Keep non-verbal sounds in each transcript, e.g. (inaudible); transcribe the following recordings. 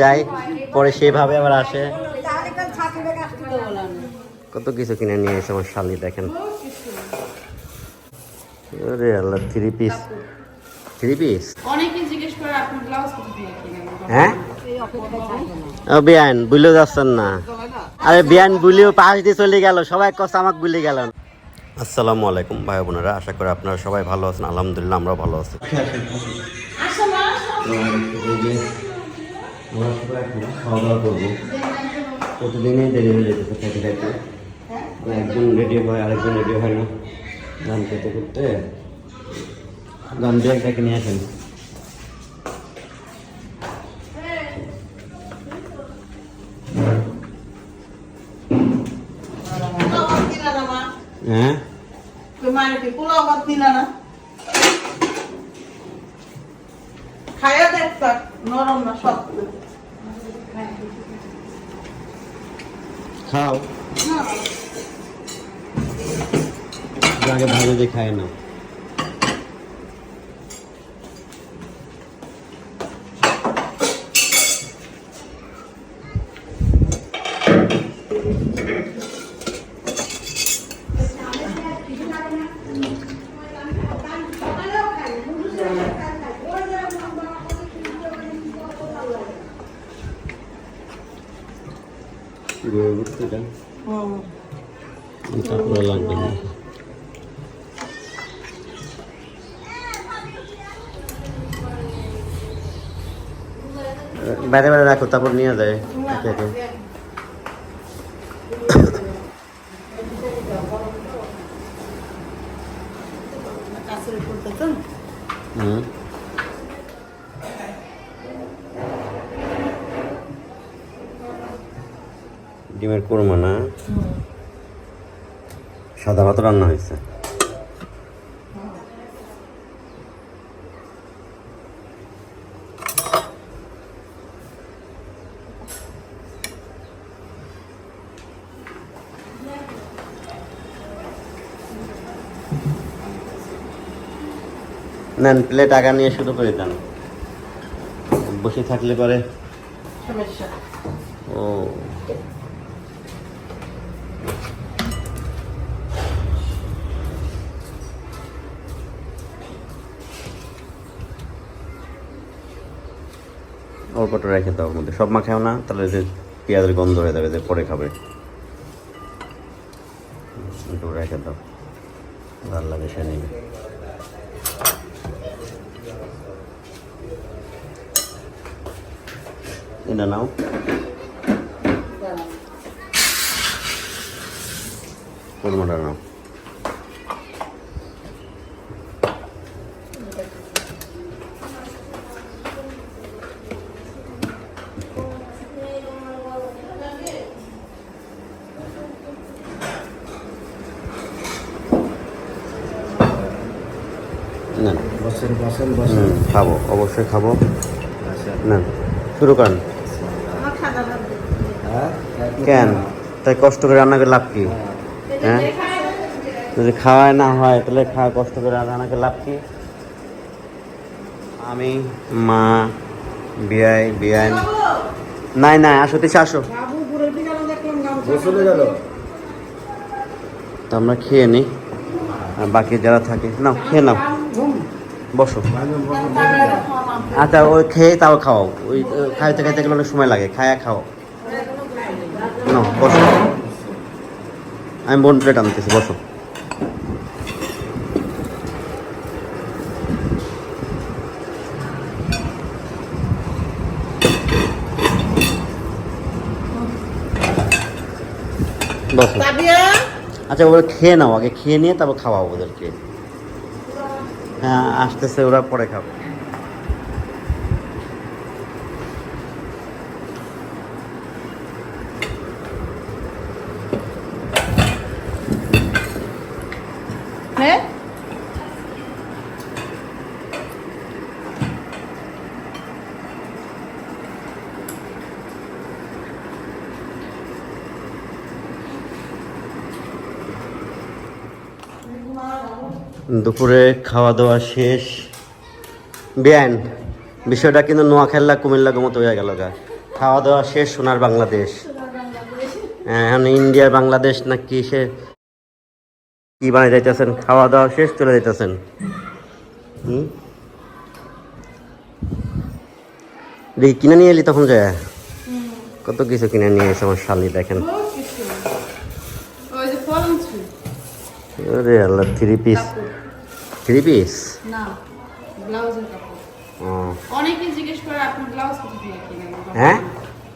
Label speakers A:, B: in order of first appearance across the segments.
A: যায় পরে সেভাবে আবার আসে। কত কিছু কিনে নিয়ে এসে আমার শালি দেখেন। আল্লাহ থ্রি পিস থ্রি পিস হ্যাঁ? ও বিয়ান বুঝলে যাচ্ছেন না। আরে বিয়ান বুলিও পাশ দিয়ে চলে গেল সবাই কষ্ট আমাকে ভুলে গেল। আসসালামু আলাইকুম ভাই বোনেরা আশা করি আপনারা সবাই ভালো আছেন আলহামদুলিল্লাহ আমরা ভালো আছি। খাওয়া দাওয়া করব। প্রতিদিনই দেরি হয়ে যেতেছে খেতে খেতে। একজন রেডি হয়, আরেকজন রেডি হয় না। গান খেতে করতে গান দিয়ে একটাকে নিয়ে আসেন হ্যাঁ
B: খায়া দেখ নরম না শক্ত
A: খাও। আগে ভালো দেখায় না। গরুর বুঝতে তারপরে লাগবে না বাইরে বাইরে রাখো তারপর নিয়ে যায় একে একে হুম ডিমের কোরমা না? সাদা ভাত রান্না হয়েছে। নেন প্লেট আগা নিয়ে শুরু করে দেন। বসে থাকলে পরে।
B: সমস্যা।
A: ও। অল্পটা রেখে দাও মধ্যে। সব মাখাও না, তাহলে যে পেঁয়াজের গন্ধ হয়ে যাবে যে পরে খাবে। একটু রেখে দাও। ভালো লাগে সে নেবে এটা নাও।
C: বসেন
A: খাব অবশ্যই খাব।
C: আচ্ছা।
A: নেন শুরু করেন।
C: হ্যাঁ
A: কেন? তাই কষ্ট করে রান্না করে লাভ কি? হ্যাঁ? যদি খাওয়ায় না হয়, তাহলে খাওয়া কষ্ট করে করে লাভ কি? আমি, মা, বিয়াই বিয়াই নাই নাই, আসো তিসে আসো। তো আমরা খেয়ে নিই আর বাকি যারা থাকে, নাও, খেয়ে নাও। বসো। আচ্ছা ওই খেয়ে তাও খাও ওই, খাইতে খাইতে গেলে অনেক সময় লাগে। খায়া খাও নাও, বসো। আমি বোন প্লেট আনতেছি বসো। বসো। আচ্ছা ওরা খেয়ে নাও আগে খেয়ে নিয়ে তারপর খাওয়াও ওদেরকে। হ্যাঁ আসতেছে ওরা পরে খাবে। দুপুরে খাওয়া দাওয়া শেষ। বেআইন। বিষয়টা কিন্তু নোয়াখাল্লা কুমিল্লা মতো হয়ে গেল গা। খাওয়া দাওয়া শেষ সোনার বাংলাদেশ। হ্যাঁ, এখন ইন্ডিয়ার বাংলাদেশ না কি সে কি বানিয়ে যাইতেছেন? খাওয়া দাওয়া শেষ চলে যাইতেছেন। হুম? দেখি কিনে নিয়ে এলি তখন যায়? কত কিছু কিনে নিয়ে এসে আমার শালি দেখেন। আরে আল্লাহ থ্রি পিস থ্রি পিস?
B: না ব্লাউজের কাপড়।
A: ও।
B: অনেকে জিজ্ঞেস করে আপনি ব্লাউজ কোথা থেকে কিনেন?
A: হ্যাঁ?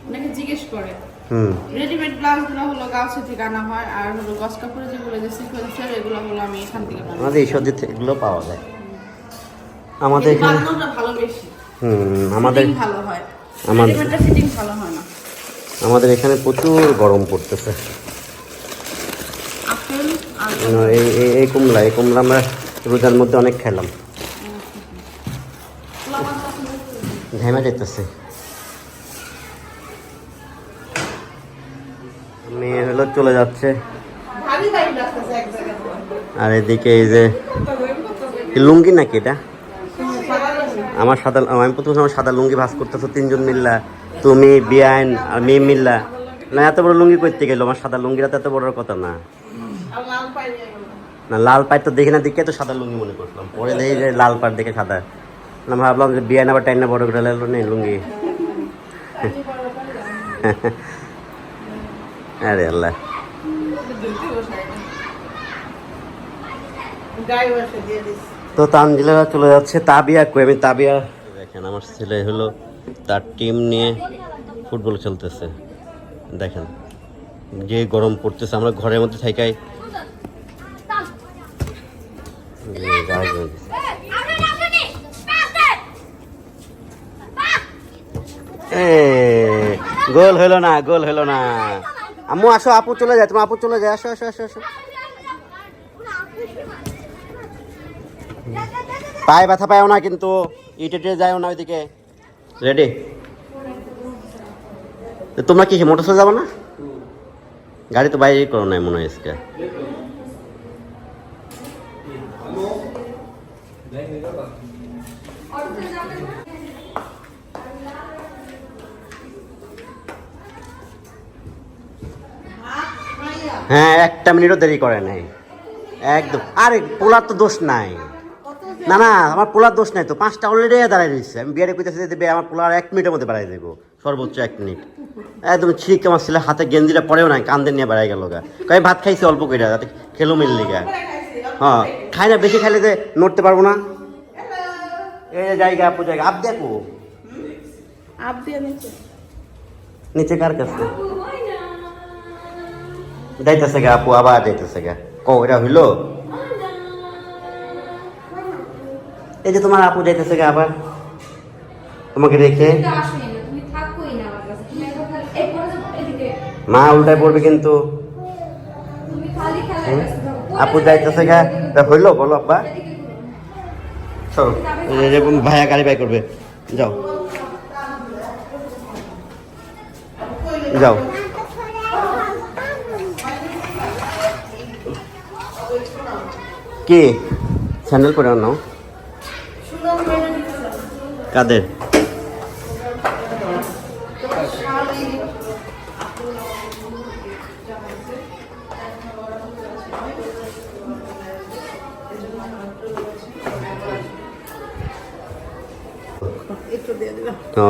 B: অনেকে জিজ্ঞেস করে।
A: হুম।
B: রেডিমেড ব্লাউজগুলো হলো গাউসে থেকে আনা হয় আর হলো গস কাপড়ে যেগুলো যে সিকোয়েন্সের এগুলো হলো আমি এখান থেকে বানাই।
A: আমাদের এই সবজি এগুলো পাওয়া যায়। আমাদের এখানে
B: ভালো বেশি।
A: হুম আমাদের
B: ভালো হয়।
A: আমাদের-
B: ফিটিং ভালো হয় না।
A: আমাদের এখানে প্রচুর গরম পড়তেছে। এই এই- এই কুমলা এই কুমলা আমরা রোজার মধ্যে অনেক খেলাম। ঘেমে যেতেছে মেয়ে হলো চলে যাচ্ছে। আর এদিকে এই যে লুঙ্গি নাকি এটা? আমার সাদা, আমি প্রথমে আমার সাদা লুঙ্গি ভাস করতেছো, তিনজন মিল্লা, তুমি বিয়াইন আর মেয়ে মিল্লা। না, এত বড় লুঙ্গি করতে গেলো আমার সাদা লুঙ্গিটা তো এত বড় কথা না। না, লাল পাড় তো দেখে না, দেখে তো সাদা লুঙ্গি মনে করলাম পরে দেখি যে লাল পাড় দেখে সাদা। না ভাবলাম যে বিয়াইন আবার টাইম না বড় করে লাগল নেই, লুঙ্গি। আরে আল্লাহ। তো তানজিলা চলে যাচ্ছে তাবিয়া কই আমি তাবিয়া। দেখেন, আমার ছেলে হলো তার টিম নিয়ে ফুটবল খেলতেছে। দেখেন, যে গরম পড়তেছে, আমরা ঘরের মধ্যে থাকাই গোল হলো না, গোল হলো না। আম্মু, আসো, আপু চলে যায়, তোমার আপু চলে যায়, আসো আসো আসো আসো। পায়ে ব্যথা পায়ও না কিন্তু, ইটে টিটে যায়ও না ওইদিকে। রেডি তোমরা কি মোটর সাইকেল যাব না? গাড়ি তো বাইরে করো না মনে হয় হ্যাঁ একটা মিনিটও দেরি করে নাই। একদম। আরে পোলার তো দোষ নাই। না না আমার পোলার দোষ নাই তো। পাঁচটা অলরেডি দাঁড়াই রয়েছে। আমি বিয়ারে কইতেছি যে দেবে আমার পোলার এক মিনিটের মধ্যে বাড়াই দেবো। সর্বোচ্চ এক মিনিট। একদম ঠিক আমার ছেলে হাতে গেঞ্জিটা পরেও নাই কান্দে নিয়ে বাড়াই গেল গা। কই ভাত খাইছি অল্প করে যাতে খেলো মিললি গা। হ্যাঁ খাই না বেশি খাইলে যে নড়তে পারব না। এই জায়গা আপু জায়গা। আপ দেখো।
B: আপ দিয়ে নিচে।
A: নিচে কার কাছে? যাইতেছে গা আপু আবার যাইতেছে গা কো এটা হইল এই যে তোমার আপু যাইতেছে গা আবার তোমাকে রেখে মা উল্টায় পড়বে কিন্তু। আপু যাইতেছে গা হইল বলো আব্বা। চলো ভাইয়া গাড়ি বাই করবে যাও যাও কি? স্যান্ডেল পরে নাও। কাদের?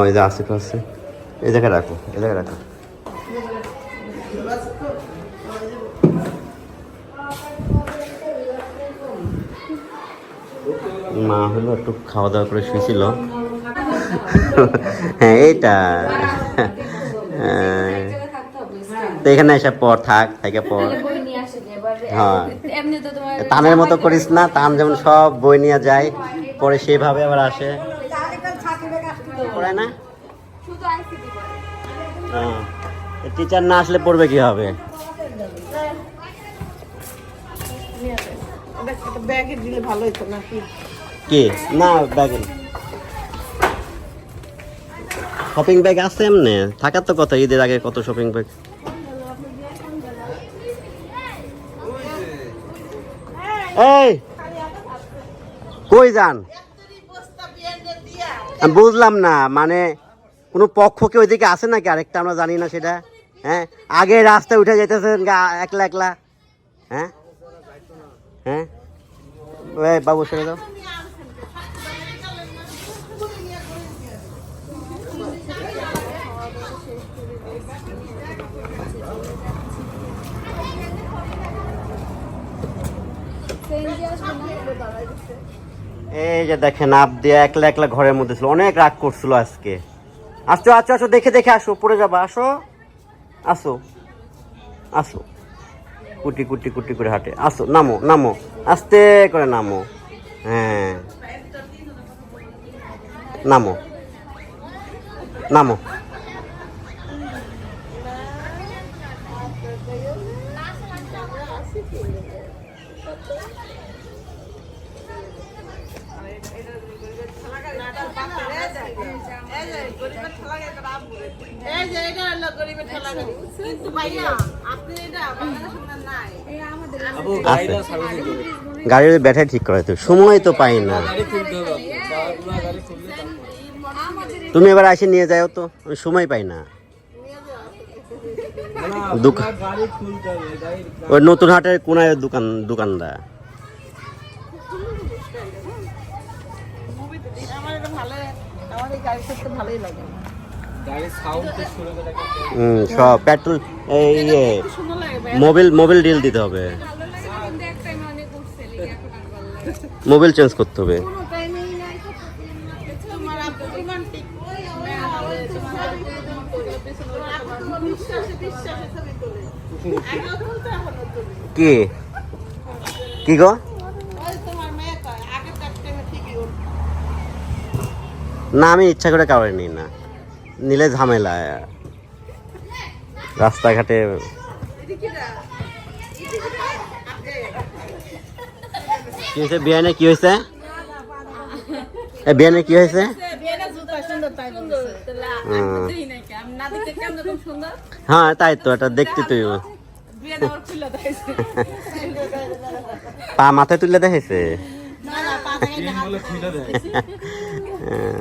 A: এই যে আশে পাশে এই জায়গায় রাখো, এই জায়গায় রাখো। মা হলো একটু খাওয়া দাওয়া করে শুয়েছিল হ্যাঁ এইটা। তো এখানে এসে পর থাক থেকে পর হ্যাঁ।
C: এমনি তো তোমার
A: তানের মতো করিস না তান যেমন সব বই নিয়ে যায় পরে সেভাবে আবার আসে না
C: পড়ে।
A: হ্যাঁ টিচার না আসলে পড়বে কি হবে
B: ব্যাগে দিলে ভালো হতো নাকি
A: কি? না ব্যাগে শপিং ব্যাগ আছে এমনি? থাকার তো কথা, ঈদের আগে কত শপিং ব্যাগ এই, কই যান? বুঝলাম না মানে কোনো পক্ষ কি ওইদিকে আছে নাকি? আরেকটা আমরা জানি না সেটা। হ্যাঁ? আগে রাস্তায় উঠে যেতেছেন একলা একলা। হ্যাঁ? হ্যাঁ? বাবু ছেড়ে দাও এই যে দেখেন, আপ দিয়ে একলা একলা ঘরের মধ্যে ছিল। অনেক রাগ করছিল আজকে। আসছো আসছো, আসো, দেখে দেখে আসো পড়ে যাবা, আসো। আসো আসো। কুটি কুটি কুটি করে হাঁটে। আসো, নামো নামো। আস্তে করে নামো। হ্যাঁ। নামো। নামো।
B: এই যে এটা হলো গরিবের ঠেলা কিন্তু ভাইয়া আপনি এটা আমাদের নাই।
A: গাড়ির ব্যাটারি ঠিক করাইতে হবে। সময় তো পাই না। তুমি এবার এসে নিয়ে যাও তো। আমি সময় পাই না। দোকান ওই নতুন হাটের কোনায় দোকান দোকানদার
B: ভালো আমার এই গাড়ি করতে ভালোই লাগে।
A: হুম সব পেট্রোল ইয়ে মোবিল মোবিল ডিল দিতে হবে। মোবিল চেঞ্জ করতে হবে। কি? কি গো? না আমি ইচ্ছা করে কাউরে নিই না। নিলে ঝামেলা রাস্তাঘাটে কি হয়েছে? বিয়ানে কি হয়েছে? এ বিয়ানে কি হয়েছে। হ্যাঁ তাই তো এটা দেখতে তুই। পা মাথায় তুলে দেখেছে (laughs) হ্যাঁ।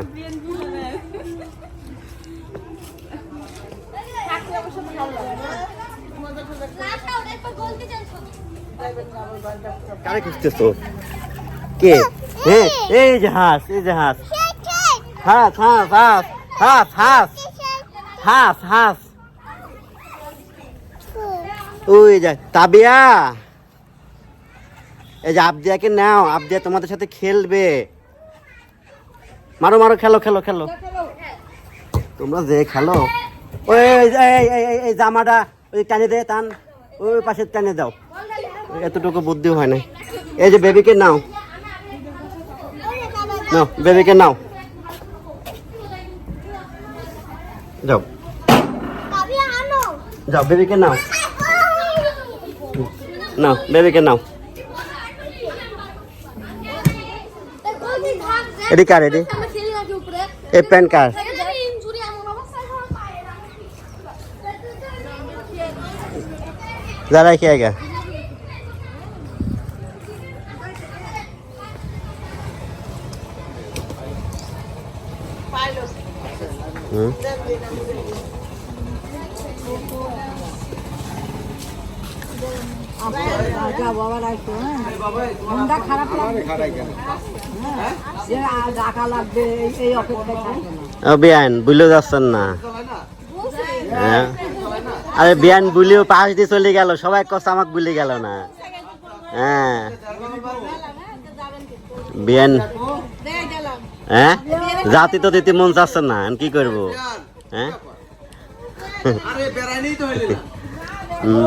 A: কারে খুঁজতেছো? কে? এই যে হাঁস, এই যে হাঁস। হাঁস হাঁস হাঁস হাঁস হাঁস। হাঁস হাঁস। ওই যে তাবিয়া। এই যে আবদিয়াকে নাও, আবদিয়া তোমাদের সাথে খেলবে। মারো মারো, খেলো খেলো খেলো। তোমরা যে খেলো। ওই এই জামাটা ওই টানে দে, টান। ওই পাশে টানে দাও। এতটুকু বুদ্ধি হয় না এই যে বেবিকে নাও। নাও বেবিকে নাও। যাও। যাও বেবিকে নাও। নাও বেবিকে নাও। এডি কার এডি এই প্যান কার?
D: ज़रा
A: क्या क्या বুঝলে যাচ্ছেন না। হ্যাঁ। আরে বিয়ান বুলিও পাশ দিয়ে চলে গেল সবাই কষ্ট আমাকে ভুলে গেল না। হ্যাঁ। বিয়ান হ্যাঁ? জাতি তো দিতে মন চাচ্ছে না এখন কি করব? হ্যাঁ?
E: আরে বেড়াইনি তো হইলে না।
A: হুম।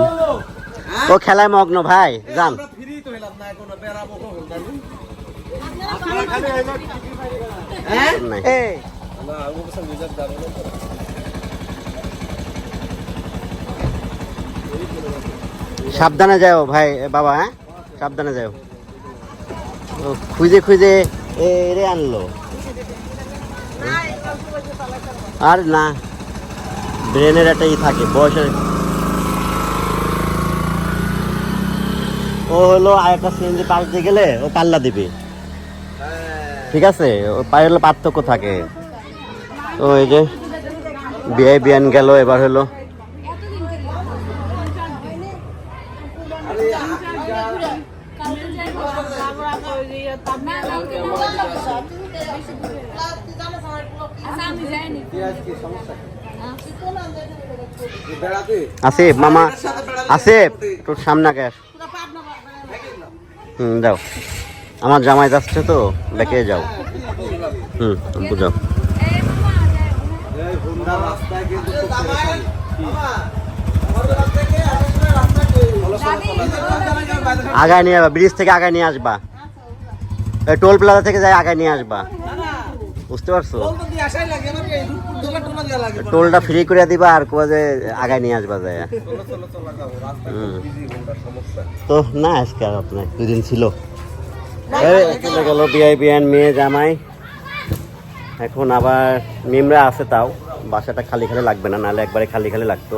A: ও খেলায় মগ্ন ভাই যান।
E: আমরা ফ্রি তো হইলাম না কোনো বেড়াবো কখন জানি
A: নাই।
E: না ও বসে নিজের যাবে না
A: সাবধানে যাও ভাই বাবা হ্যাঁ? সাবধানে যাও। খুঁজে খুঁজে এ রে আনলো। আর না, ব্রেনের একটা ই থাকে, বয়সের। ও হলো আর একটা সিএনজি পাশ দিয়ে গেলে ও পাল্লা দিবে। ঠিক আছে? ও পায়ে হলো পার্থক্য থাকে। তো এই যে বিয়ে বিয়ান গেল, এবার হলো আসিফ মামা আসিফ তোর সামনে আগে আস। হুম যাও। আমার জামাই যাচ্ছে তো দেখে যাও। হুম বুঝাও
E: রাস্তায় কিন্তু খুব
A: আগায় নিয়ে যাবা ব্রিজ থেকে আগায় নিয়ে আসবা। টোল প্লাজা থেকে যাই আগায় নিয়ে আসবা। বুঝতে পারছ? টোলটা ফ্রি করে দিবা আর কোয়া যে আগায় নিয়ে আসবা যায়। তো না, আজকে আর আপনার দুদিন ছিল। গেল বিআই বিআন মেয়ে জামাই। এখন আবার মিমরা আছে তাও। বাসাটা খালি খালি লাগবে না, নাহলে একবারে খালি খালি লাগতো।